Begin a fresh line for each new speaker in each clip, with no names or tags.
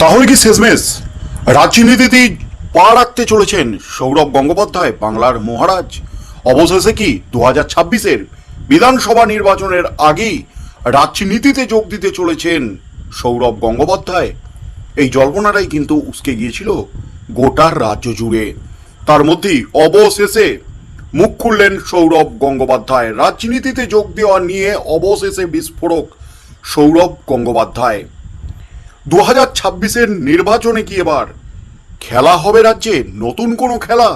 তাহলে কি শেষমেশ? রাজনীতিতেই পা রাখতে চলেছেন সৌরভ গঙ্গোপাধ্যায়, বাংলার মহারাজ। অবশেষে কি দু হাজার ছাব্বিশের বিধানসভা নির্বাচনের আগেই রাজনীতিতে যোগ দিতে চলেছেন সৌরভ গঙ্গোপাধ্যায়? এই জল্পনাটাই কিন্তু উসকে গিয়েছিল গোটার রাজ্য জুড়ে। তার মধ্যেই অবশেষে মুখ খুললেন সৌরভ গঙ্গোপাধ্যায়। রাজনীতিতে যোগ দেওয়া নিয়ে অবশেষে বিস্ফোরক সৌরভ গঙ্গোপাধ্যায়। দু হাজার ছাব্বিশের নির্বাচনে কি এবার খেলা হবে রাজ্যে? নতুন কোনো খেলা?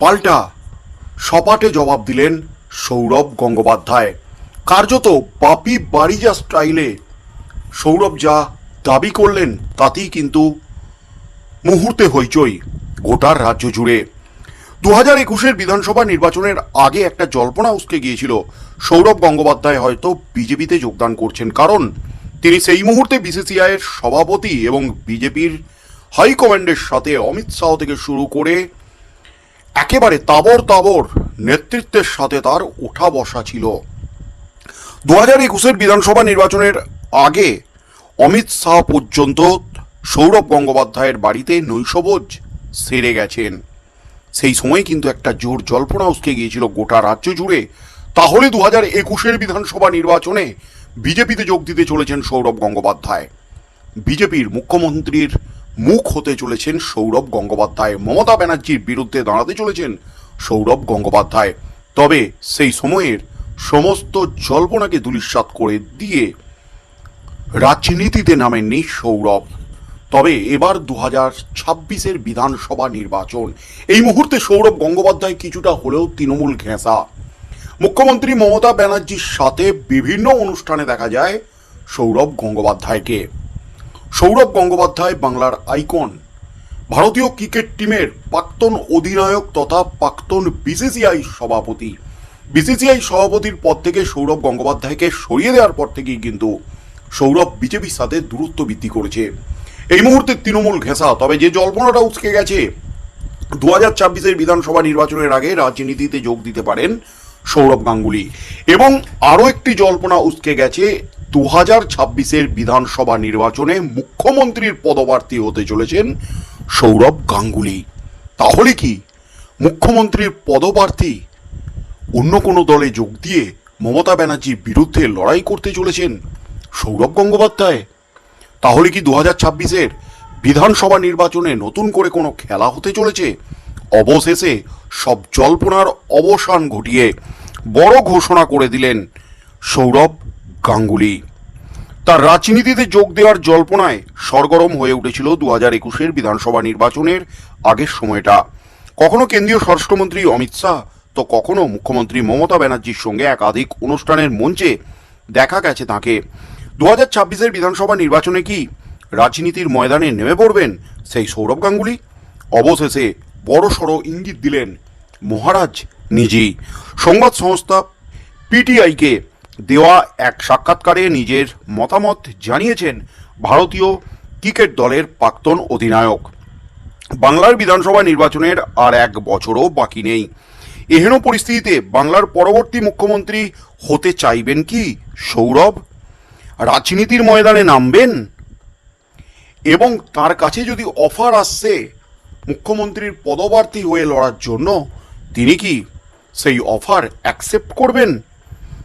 পাল্টা সপাটে জবাব দিলেন সৌরভ গঙ্গোপাধ্যায়। কার্যত বাপি বাড়িজা স্টাইলে সৌরভ যা দাবি করলেন, তাতেই কিন্তু মুহূর্তে হইচই গোটার রাজ্য জুড়ে। দু হাজার একুশের বিধানসভা নির্বাচনের আগে একটা জল্পনা উসকে গিয়েছিল। সৌরভ গঙ্গোপাধ্যায় হয়তো বিজেপিতে যোগদান করছেন, কারণ তিনি সেই মুহূর্তে বিসিসিআই এর সভাপতি এবং বিজেপির হাইকমান্ডের সাথে অমিত শাহ থেকে শুরু করে একেবারে তাবর তাবর নেতৃত্বের সাথে তার ওঠা বসা ছিল। দু হাজার একুশের বিধানসভা নির্বাচনের আগে অমিত শাহ পর্যন্ত সৌরভ গঙ্গোপাধ্যায়ের বাড়িতে নৈশভোজ সেরে গেছেন। সেই সময় কিন্তু একটা জোর জল্পনা উসকে গিয়েছিল গোটা রাজ্য জুড়ে। তাহলে দু হাজার একুশের বিধানসভা নির্বাচনে বিজেপিতে যোগ দিতে চলেছেন সৌরভ গঙ্গোপাধ্যায়। বিজেপির মুখ্যমন্ত্রীর মুখ হতে চলেছেন সৌরভ গঙ্গোপাধ্যায়। মমতা ব্যানার্জির বিরুদ্ধে দাঁড়াতে চলেছেন সৌরভ গঙ্গোপাধ্যায়। তবে সেই সময়ের সমস্ত জল্পনাকে দুলিশ্বাত করে দিয়ে রাজনীতিতে নামেননি সৌরভ। তবে এবার দু হাজার ছাব্বিশের বিধানসভা নির্বাচন। এই মুহূর্তে সৌরভ গঙ্গোপাধ্যায় কিছুটা হলেও তৃণমূল ঘেঁষা। মুখ্যমন্ত্রী মমতা ব্যানার্জির সাথে বিভিন্ন অনুষ্ঠানে দেখা যায় সৌরভ গঙ্গোপাধ্যায়কে। সৌরভ গঙ্গোপাধ্যায় বাংলার আইকন। ভারতীয় ক্রিকেট টিমের প্রাক্তন অধিনায়ক তথা প্রাক্তন বিসিসিআই সভাপতি। বিসিসিআই সভাপতির পদ থেকে সৌরভ গঙ্গোপাধ্যায়কে সরিয়ে দেওয়ার পর থেকেই কিন্তু সৌরভ বিজেপির সাথে দূরত্ব বৃদ্ধি করেছে। এই মুহূর্তে তৃণমূল ঘেঁষা, তবে যে জল্পনাটা উচকে গেছে, দু হাজার বিধানসভা নির্বাচনের আগে রাজনীতিতে যোগ দিতে পারেন সৌরভ গাঙ্গুলি। এবং আরও একটি জল্পনা উসকে গেছে দু হাজার ছাব্বিশের বিধানসভা নির্বাচনে মুখ্যমন্ত্রীর পদপ্রার্থী হতে চলেছেন সৌরভ গাঙ্গুলি। তাহলে কি মুখ্যমন্ত্রীর পদপ্রার্থী অন্য কোনো দলে যোগ দিয়ে মমতা ব্যানার্জির বিরুদ্ধে লড়াই করতে চলেছেন সৌরভ গঙ্গোপাধ্যায়? তাহলে কি দু হাজার ছাব্বিশের বিধানসভা নির্বাচনে নতুন করে কোনো খেলা হতে চলেছে? অবশেষে সব জল্পনার অবসান ঘটিয়ে বড় ঘোষণা করে দিলেন সৌরভ গাঙ্গুলি। তার রাজনীতিতে যোগ দেওয়ার জল্পনায় সরগরম হয়ে উঠেছিল দু হাজার একুশের বিধানসভা নির্বাচনের আগের সময়টা। কখনো কেন্দ্রীয় স্বরাষ্ট্রমন্ত্রী অমিত শাহ, তো কখনো মুখ্যমন্ত্রী মমতা ব্যানার্জির সঙ্গে একাধিক অনুষ্ঠানের মঞ্চে দেখা গেছে তাকে। দু হাজার ছাব্বিশের বিধানসভা নির্বাচনে কি রাজনীতির ময়দানে নেমে পড়বেন সেই সৌরভ গাঙ্গুলি? অবশেষে বড় সড় ইঙ্গিত দিলেন মহারাজ নিজেই। সংবাদ সংস্থা পিটিআইকে দেওয়া এক সাক্ষাৎকারে নিজের মতামত জানিয়েছেন ভারতীয় ক্রিকেট দলের প্রাক্তন অধিনায়ক। বাংলার বিধানসভা নির্বাচনের আর এক বছরও বাকি নেই। এহেন পরিস্থিতিতে বাংলার পরবর্তী মুখ্যমন্ত্রী হতে চাইবেন কি সৌরভ? রাজনীতির ময়দানে নামবেন? এবং তার কাছে যদি অফার আসছে মুখ্যমন্ত্রীর পদপ্রার্থী হয়ে লড়ার জন্য, তিনি কি সেই অফার অ্যাকসেপ্ট করবেন?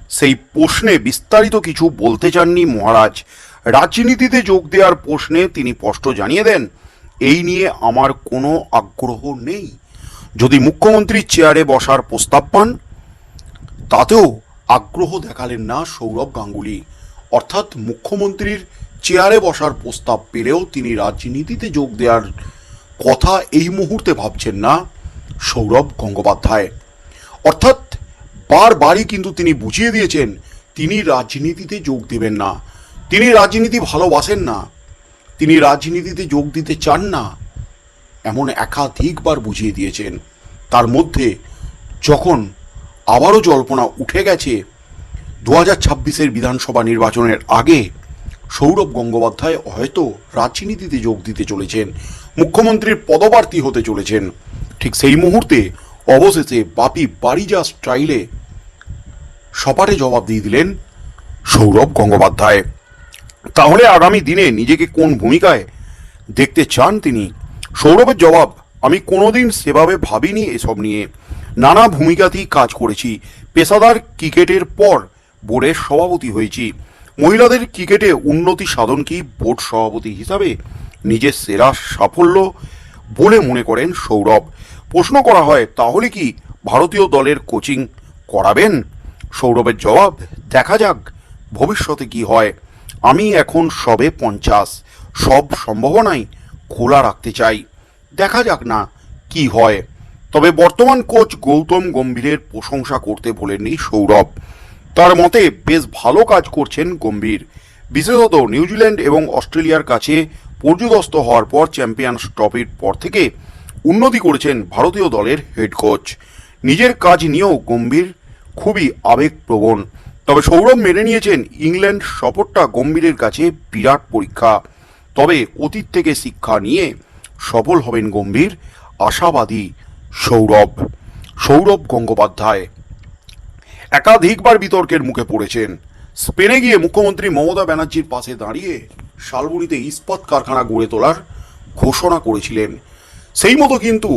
সেই প্রশ্নে বিস্তারিত কিছু বলতে চাননি মহারাজ। রাজনীতিতে যোগ দেওয়ার প্রশ্নে তিনি স্পষ্ট জানিয়ে দেন, এই নিয়ে আমার কোনো আগ্রহ নেই। যদি মুখ্যমন্ত্রীর চেয়ারে বসার প্রস্তাব পান, তাতেও আগ্রহ দেখালেন না সৌরভ গাঙ্গুলি। অর্থাৎ মুখ্যমন্ত্রীর চেয়ারে বসার প্রস্তাব পেলেও তিনি রাজনীতিতে যোগ দেওয়ার কথা এই মুহূর্তে ভাবছেন না সৌরভ গঙ্গোপাধ্যায়। অর্থাৎ বারবারই কিন্তু তিনি বুঝিয়ে দিয়েছেন, তিনি রাজনীতিতে যোগ দেবেন না। তিনি রাজনীতি ভালোবাসেন না। তিনি রাজনীতিতে যোগ দিতে চান না, এমন একাধিকবার বুঝিয়ে দিয়েছেন। তার মধ্যে যখন আবারও জল্পনা উঠে গেছে দু হাজার ছাব্বিশের বিধানসভা নির্বাচনের আগে সৌরভ গঙ্গোপাধ্যায় হয়তো রাজনীতিতে যোগ দিতে চলেছেন, মুখ্যমন্ত্রীর পদপ্রার্থী হতে চলেছেন। ঠিক সেই মুহূর্তে অবশেষে বাপি বাড়িজা স্টাইলে সপাটে জবাব দিয়ে দিলেন, সৌরভ গঙ্গোপাধ্যায়, তাহলে আগামী দিনে নিজেকে কোন ভূমিকায় দেখতে চান তিনি? সৌরভের জবাব, আমি কোনোদিন সেভাবে ভাবিনি এসব নিয়ে। নানা ভূমিকাতেই কাজ করেছি। পেশাদার ক্রিকেটের পর বোর্ডের সভাপতি হয়েছি। মহিলাদের ক্রিকেটে উন্নতি সাধন কি বোর্ড সভাপতি হিসাবে নিজের সেরা সাফল্য বলে মনে করেন সৌরভ। প্রশ্ন করা হয়, তাহলে কি ভারতীয় দলের কোচিং করাবেন? সৌরভের জবাব, দেখা যাক ভবিষ্যতে কি হয়। আমি এখন সবে পঞ্চাশ, সব সম্ভাবনাই খোলা রাখতে চাই। দেখা যাক না কি হয়। তবে বর্তমান কোচ গৌতম গম্ভীরের প্রশংসা করতে বলেননি সৌরভ। তার মতে, বেশ ভালো কাজ করছেন গম্ভীর। বিশেষত নিউজিল্যান্ড এবং অস্ট্রেলিয়ার কাছে পর্যুদস্ত হওয়ার পর চ্যাম্পিয়ন্স ট্রফির পর থেকে উন্নতি করেছেন ভারতীয় দলের হেড কোচ নিজের কাজ নিয়েও গম্ভীর, খুবই আবেগপ্রবণ। তবে সৌরভ মেনে নিয়েছেন ইংল্যান্ড সফরটা গম্ভীরের কাছে বিরাট পরীক্ষা। তবে অতীত থেকে শিক্ষা নিয়ে সফল হবেন গম্ভীর, আশাবাদী সৌরভ। সৌরভ গঙ্গোপাধ্যায় একাধিকবার বিতর্কের মুখে পড়েছেন। স্পেনে গিয়ে মুখ্যমন্ত্রী মমতা ব্যানার্জির পাশে দাঁড়িয়ে শালবনিতে ইস্পাত কারখানা গড়ে তোলার ঘোষণা করেছিলেন। সেই মতো কিন্তু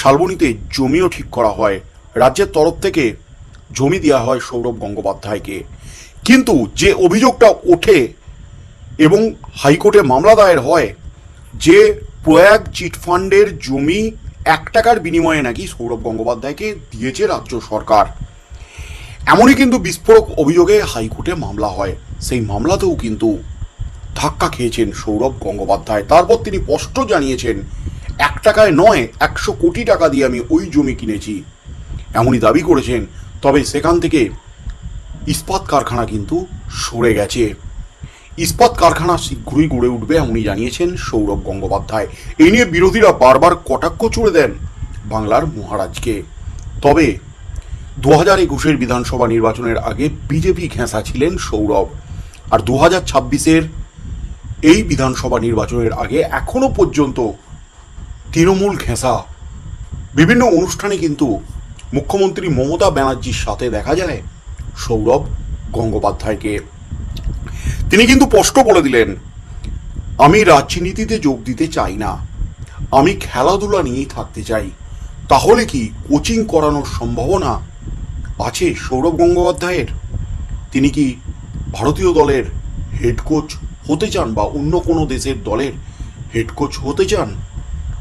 শালবনীতে জমিও ঠিক করা হয়। রাজ্যের তরফ থেকে জমি দেওয়া হয় সৌরভ গঙ্গোপাধ্যায়কে। কিন্তু যে অভিযোগটা ওঠে এবং হাইকোর্টে মামলা দায়ের হয়, যে প্রয়াগ চিটফান্ডের জমি এক টাকার বিনিময়ে নাকি সৌরভ গঙ্গোপাধ্যায়কে দিয়েছে রাজ্য সরকার। এমনই কিন্তু বিস্ফোরক অভিযোগে হাইকোর্টে মামলা হয়। সেই মামলাতেও কিন্তু ধাক্কা খেয়েছেন সৌরভ গঙ্গোপাধ্যায়। তারপর তিনি স্পষ্ট জানিয়েছেন এক টাকায় নয়, একশো কোটি টাকা দিয়ে আমি ওই জমি কিনেছি। এমনই দাবি করেছেন, তবে সেখান থেকে ইস্পাত কারখানা কিন্তু সরে গেছে। ইস্পাত কারখানা শীঘ্রই গড়ে উঠবে এমনই জানিয়েছেন সৌরভ গঙ্গোপাধ্যায়। এই নিয়ে বিরোধীরা বারবার কটাক্ষ চড়ে দেন বাংলার মহারাজকে। তবে দু হাজার একুশের বিধানসভা নির্বাচনের আগে বিজেপি ঘেঁষা ছিলেন সৌরভ। আর দু হাজার ছাব্বিশের এই বিধানসভা নির্বাচনের আগে এখনও পর্যন্ত তৃণমূল ঘেঁষা। বিভিন্ন অনুষ্ঠানে কিন্তু মুখ্যমন্ত্রী মমতা ব্যানার্জির সাথে দেখা যায় সৌরভ গঙ্গোপাধ্যায়কে। তিনি কিন্তু স্পষ্ট বলে দিলেন, আমি রাজনীতিতে যোগ দিতে চাই না। আমি খেলাধুলা নিয়েই থাকতে চাই। তাহলে কি কোচিং করানোর সম্ভাবনা আছে সৌরভ গঙ্গোপাধ্যায়ের? তিনি কি ভারতীয় দলের হেড কোচ হতে চান বা অন্য কোনো দেশের দলের হেড কোচ হতে চান?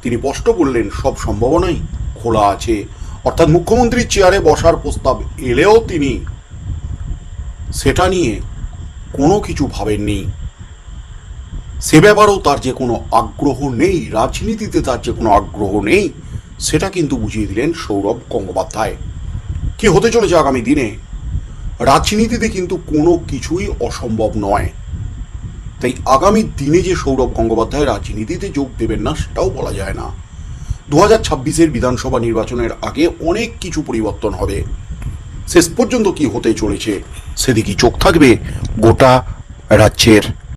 তিনি স্পষ্ট বললেন সব সম্ভাবনাই খোলা আছে। অর্থাৎ মুখ্যমন্ত্রীর চেয়ারে বসার প্রস্তাব এলেও তিনি সেটা নিয়ে কোনো কিছু ভাবেননি। সে ব্যাপারেও তার যে কোনো আগ্রহ নেই, রাজনীতিতে তার যে কোনো আগ্রহ নেই, সেটা কিন্তু বুঝিয়ে দিলেন সৌরভ গঙ্গোপাধ্যায়। কি হতে চলেছে আগামী দিনে? রাজনীতিতে কিন্তু কোনো কিছুই অসম্ভব নয়। তাই আগামী দিনে যে সৌরভ গঙ্গোপাধ্যায় রাজনীতিতে যোগ দেবেন না, সেটাও বলা যায় না। দু হাজার ছাব্বিশের বিধানসভা নির্বাচনের আগে অনেক কিছু পরিবর্তন হবে। শেষ পর্যন্ত কি হতে চলেছে, সেদিকে চোখ থাকবে গোটা রাজ্যের।